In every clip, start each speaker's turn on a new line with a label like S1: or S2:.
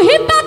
S1: rio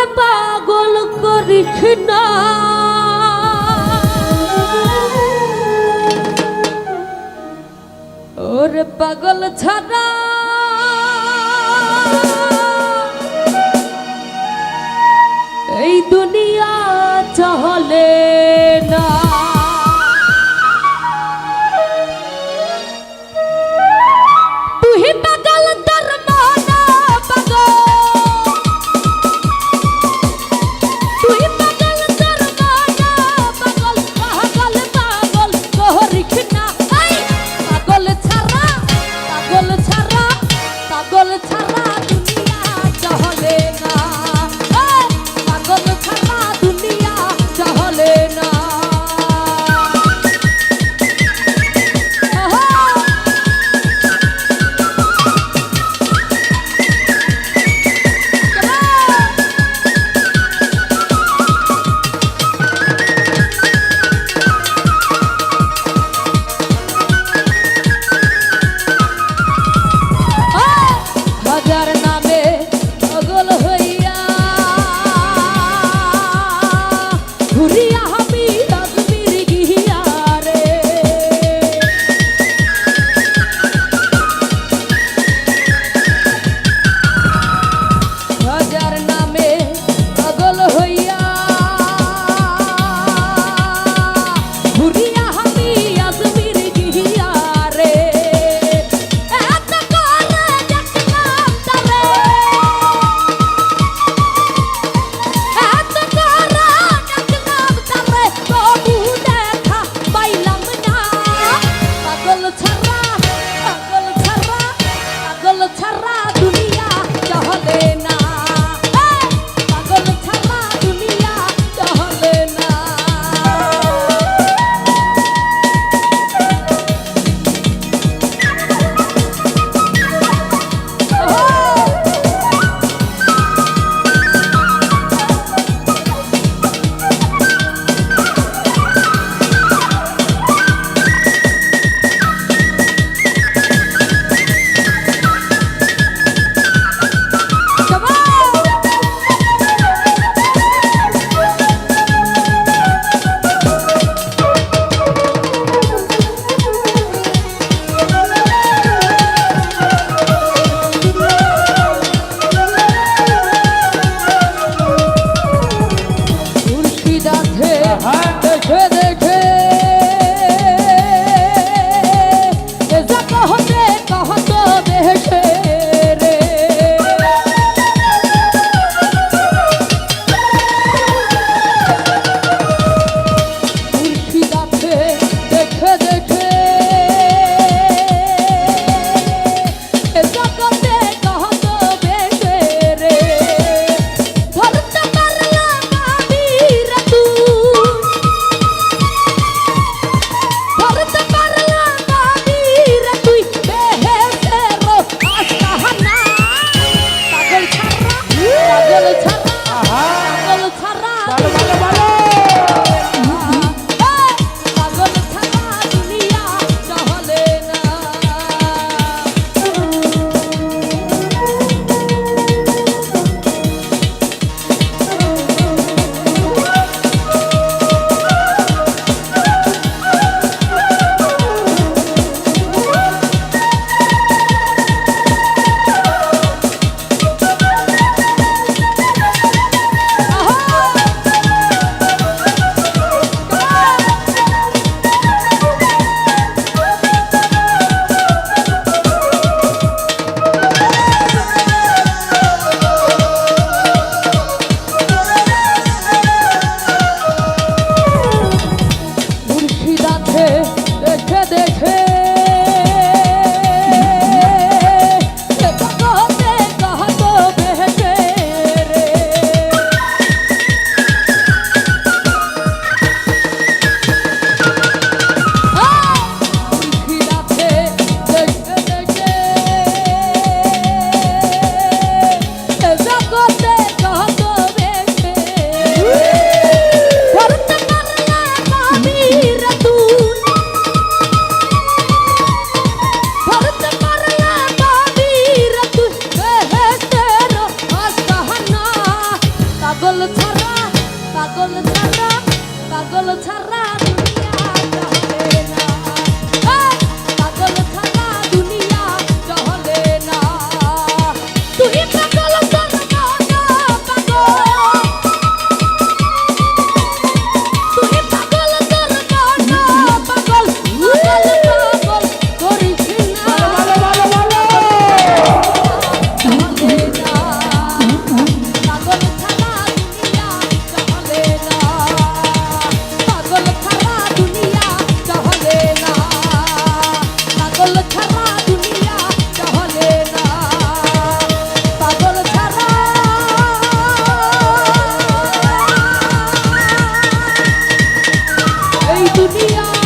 S1: আমারে পাগল করিস না। ওরে পাগল ছাড়া এই দুনিয়া চলে না। Salve. পাগল ছাড়া পাগল ছাড়া পাগল ছাড়া। এই দুনিয়া